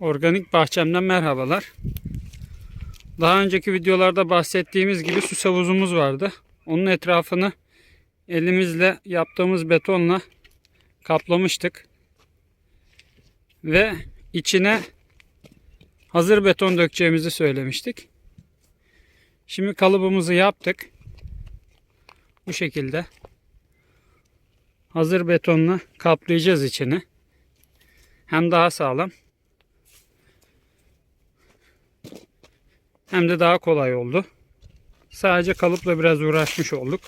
Organik bahçemden merhabalar. Daha önceki videolarda bahsettiğimiz gibi süs havuzumuz vardı. Onun etrafını elimizle yaptığımız betonla kaplamıştık. Ve içine hazır beton dökeceğimizi söylemiştik. Şimdi kalıbımızı yaptık. Bu şekilde hazır betonla kaplayacağız içini. Hem daha sağlam hem de daha kolay oldu. Sadece kalıpla biraz uğraşmış olduk.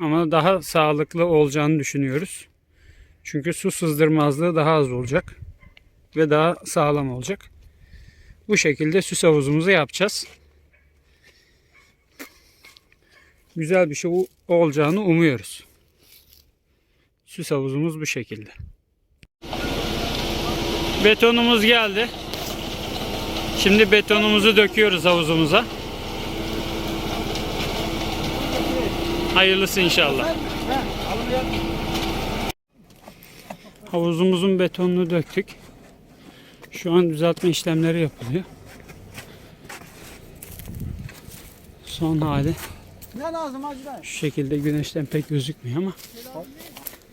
Ama daha sağlıklı olacağını düşünüyoruz. Çünkü su sızdırmazlığı daha az olacak ve daha sağlam olacak. Bu şekilde süs havuzumuzu yapacağız. Güzel bir şey olacağını umuyoruz. Süs havuzumuz bu şekilde. Betonumuz geldi. Şimdi betonumuzu döküyoruz havuzumuza. Hayırlısı inşallah. Havuzumuzun betonunu döktük. Şu an düzeltme işlemleri yapılıyor. Son hali Ne lazım dayı? şu şekilde güneşten pek gözükmüyor ama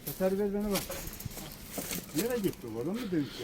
Yeter ver bana bak. Nereye gitti bu adam mı dönüştü?